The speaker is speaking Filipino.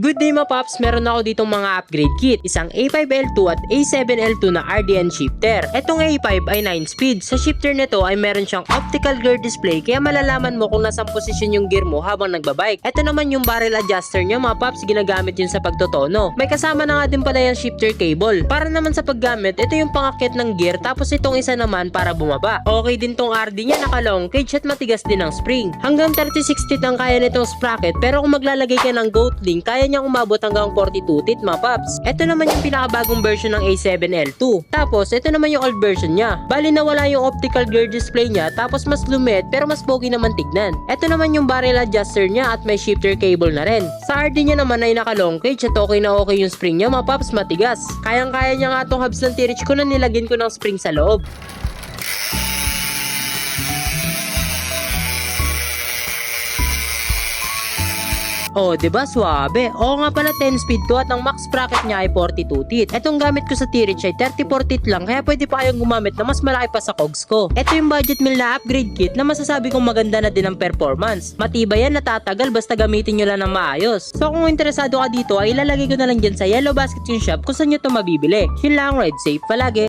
Good day mga paps, meron ako ditong mga upgrade kit. Isang A5L2 at A7L2 na RDN shifter. Etong A5 ay 9 speed. Sa shifter nito ay meron siyang optical gear display kaya malalaman mo kung nasang posisyon yung gear mo habang nagbabike. Ito naman yung barrel adjuster niya mga paps, ginagamit yun sa pagtotono. May kasama na nga din pala yung shifter cable. Para naman sa paggamit, ito yung pangakit ng gear tapos itong isa naman para bumaba. Okay din tong RD niya naka long cage at matigas din ang spring. Hanggang 36 teeth ang kaya nitong sprocket pero kung maglalagay ka ng goat link, kaya niyang umabot hanggang 42 teeth mga paps. Ito naman yung pinakabagong version ng A7L2. Tapos ito naman yung old version niya. Bali nawala yung optical gear display niya tapos mas lumit pero mas pogi naman tignan. Ito naman yung barrel adjuster niya at may shifter cable na rin. Sa RD niya naman ay naka long cage at okay na okay yung spring niya mga paps matigas. Kayang kaya niya nga tong hubs ng T-Reach ko na nilagyan ko ng spring sa loob. Oh, 'di ba Suabe? Oo nga pala 10 speed to at ang max bracket niya ay 42 teeth. Etong gamit ko sa T-Reach ay 34 teeth lang kaya pwede pa kayong gumamit na mas malaki pa sa cogs ko. Ito yung budget meal na upgrade kit na masasabi kong maganda na din ang performance. Matibay yan natatagal basta gamitin nyo lang ng maayos. So kung interesado ka dito ay ilalagay ko na lang dyan sa yellow basket yung shop kung saan nyo to mabibili. Yun lang, ride safe palagi.